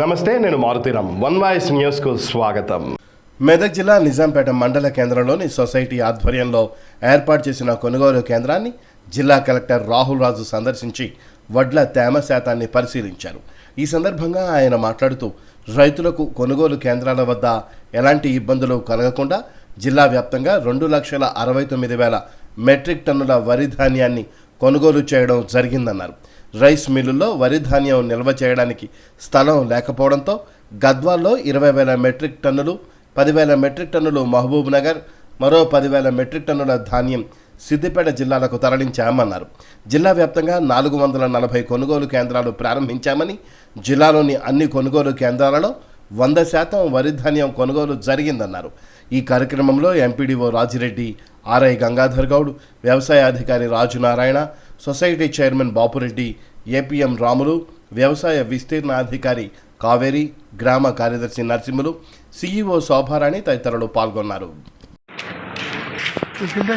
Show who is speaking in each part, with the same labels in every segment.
Speaker 1: నమస్తే నేను Maruthi Ram one voice న్యూస్కు స్వాగతం. మెదక్ జిల్లా నిజాంపేట మండల కేంద్రంలోని సొసైటీ ఆధ్వర్యంలో ఏర్పాటు చేసిన కొనుగోలు కేంద్రాన్ని జిల్లా కలెక్టర్ రాహుల్ రాజు సందర్శించి వడ్ల తేమ శాతాన్ని పరిశీలించారు. ఈ సందర్భంగా ఆయన మాట్లాడుతూ రైతులకు కొనుగోలు కేంద్రాల వద్ద ఎలాంటి ఇబ్బందులు కలగకుండా జిల్లా వ్యాప్తంగా రెండు లక్షల అరవై తొమ్మిది వేల మెట్రిక్ టన్నుల వరి ధాన్యాన్ని కొనుగోలు చేయడం జరిగిందన్నారు. రైస్ మిల్లుల్లో వరి ధాన్యం నిల్వ చేయడానికి స్థలం లేకపోవడంతో గద్వాల్లో ఇరవై వేల మెట్రిక్ టన్నులు పదివేల మెట్రిక్ టన్నులు మహబూబ్ నగర్ మరో పదివేల మెట్రిక్ టన్నుల ధాన్యం సిద్దిపేట జిల్లాలకు తరలించామన్నారు. జిల్లా వ్యాప్తంగా నాలుగు వందల నలభై కొనుగోలు కేంద్రాలు ప్రారంభించామని జిల్లాలోని అన్ని కొనుగోలు కేంద్రాలలో వంద శాతం వరి ధాన్యం కొనుగోలు జరిగిందన్నారు. ఈ కార్యక్రమంలో ఎంపీడీఓ రాజిరెడ్డి ఆర్ఐ గంగాధర్ గౌడ్ వ్యవసాయ అధికారి Raju Narayana society chairman Bapureddy APM Ramulu వ్యవసాయ విస్తీర్ణాధికారి కావేరి గ్రామ కార్యదర్శి నరసింహులు సీఈఓ శోభారాణి తదితరులు పాల్గొన్నారు.
Speaker 2: ఇంకా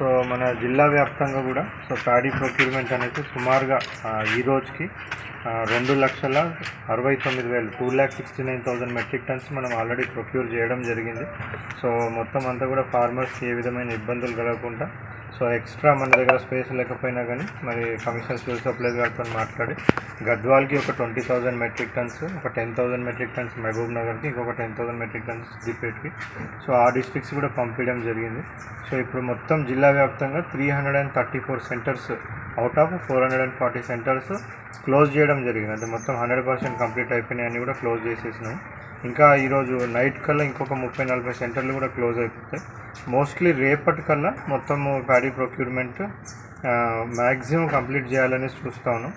Speaker 2: సో మన జిల్లా వ్యాప్తంగా కూడా సో ప్యాడీ ప్రొక్యూర్మెంట్ అనేది సుమారుగా ఈ రోజుకి రెండు లక్షల అరవై తొమ్మిది వేలు two lakh sixty nine thousand metric tons మనం ఆల్రెడీ ప్రొక్యూర్ చేయడం జరిగింది. సో మొత్తం అంతా కూడా ఫార్మర్స్కి ఏ విధమైన ఇబ్బందులు కలగకుండా సో ఎక్స్ట్రా మన దగ్గర స్పేస్ లేకపోయినా కానీ మరి కమిషనర్ ఫ్యూల్ సప్లైస్ గారితో మాట్లాడి గద్వాల్కి ఒక ట్వంటీ థౌసండ్ మెట్రిక్ టన్స్ ఒక టెన్ థౌసండ్ మెట్రిక్ టన్స్ మహబూబ్ నగర్కి ఇంకొక టెన్ థౌసండ్ మెట్రిక్ టన్స్ సిద్దిపేట్కి సో ఆ డిస్ట్రిక్ట్స్ కూడా పంపించడం జరిగింది. సో ఇప్పుడు మొత్తం జిల్లా వ్యాప్తంగా three hundred and thirty four centres out of four hundred and forty centres close చేయడం జరిగింది. అంటే మొత్తం హండ్రెడ్ పర్సెంట్ కంప్లీట్ అయిపోయినాయని కూడా క్లోజ్ చేసేసినాం. ఇంకా ఈరోజు నైట్ కల్లా ఇంకొక ముప్పై నలభై సెంటర్లు కూడా క్లోజ్ అయిపోతాయి. మోస్ట్లీ రేపటి కల్లా మొత్తము ప్యాడీ ప్రొక్యూర్మెంట్ మ్యాక్సిమం కంప్లీట్ చేయాలని చూస్తాను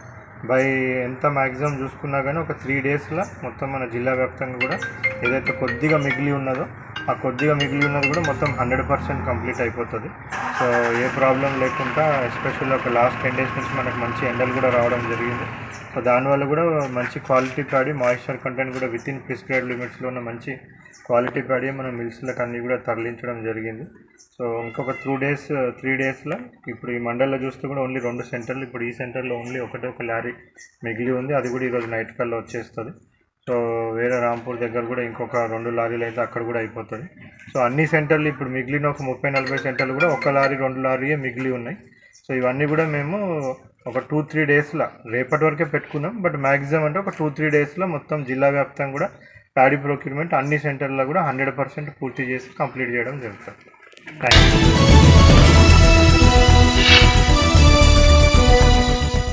Speaker 2: బై ఎంత మ్యాక్సిమం చూసుకున్నా కానీ ఒక త్రీ డేస్లో మొత్తం మన జిల్లా వ్యాప్తంగా కూడా ఏదైతే కొద్దిగా మిగిలి ఉన్నదో ఆ కొద్దిగా మిగిలి ఉన్నది కూడా మొత్తం హండ్రెడ్ పర్సెంట్ కంప్లీట్ అయిపోతుంది. సో ఏ ప్రాబ్లం లేకుండా ఎస్పెషల్లీ ఒక లాస్ట్ టెన్ డేస్ నుంచి మనకు మంచి ఎండలు కూడా రావడం జరిగింది. సో దానివల్ల కూడా మంచి క్వాలిటీ ప్యాడీ మాయిశ్చర్ కంటెంట్ కూడా విత్ ఇన్ ప్రిస్క్రైబ్ లిమిట్స్లో ఉన్న మంచి క్వాలిటీ ప్యాడీ మన మిల్స్లకు అన్నీ కూడా తరలించడం జరిగింది. సో ఇంకొక టూ డేస్ త్రీ డేస్లో ఇప్పుడు ఈ మండల్లో చూస్తే కూడా ఓన్లీ రెండు సెంటర్లు ఇప్పుడు ఈ సెంటర్లో ఓన్లీ ఒకటే ఒక లారీ మిగిలి ఉంది. అది కూడా ఈరోజు నైట్ కల్లా వచ్చేస్తుంది. సో వేరే రాంపూర్ దగ్గర కూడా ఇంకొక రెండు లారీలు అయితే అక్కడ కూడా అయిపోతుంది సో అన్ని సెంటర్లు ఇప్పుడు మిగిలిన ఒక ముప్పై నలభై సెంటర్లు కూడా ఒక లారీ రెండు లారీయే మిగిలి ఉన్నాయి. సో ఇవన్నీ కూడా మేము ఒక టూ త్రీ డేస్లో రేపటి వరకే పెట్టుకున్నాం. బట్ మ్యాక్సిమం అంటే ఒక టూ త్రీ డేస్లో మొత్తం జిల్లా వ్యాప్తంగా కూడా ప్యాడీ ప్రొక్యూర్మెంట్ అన్ని సెంటర్లో కూడా హండ్రెడ్ పర్సెంట్ పూర్తి చేసి కంప్లీట్ చేయడం జరుగుతుంది. Thank you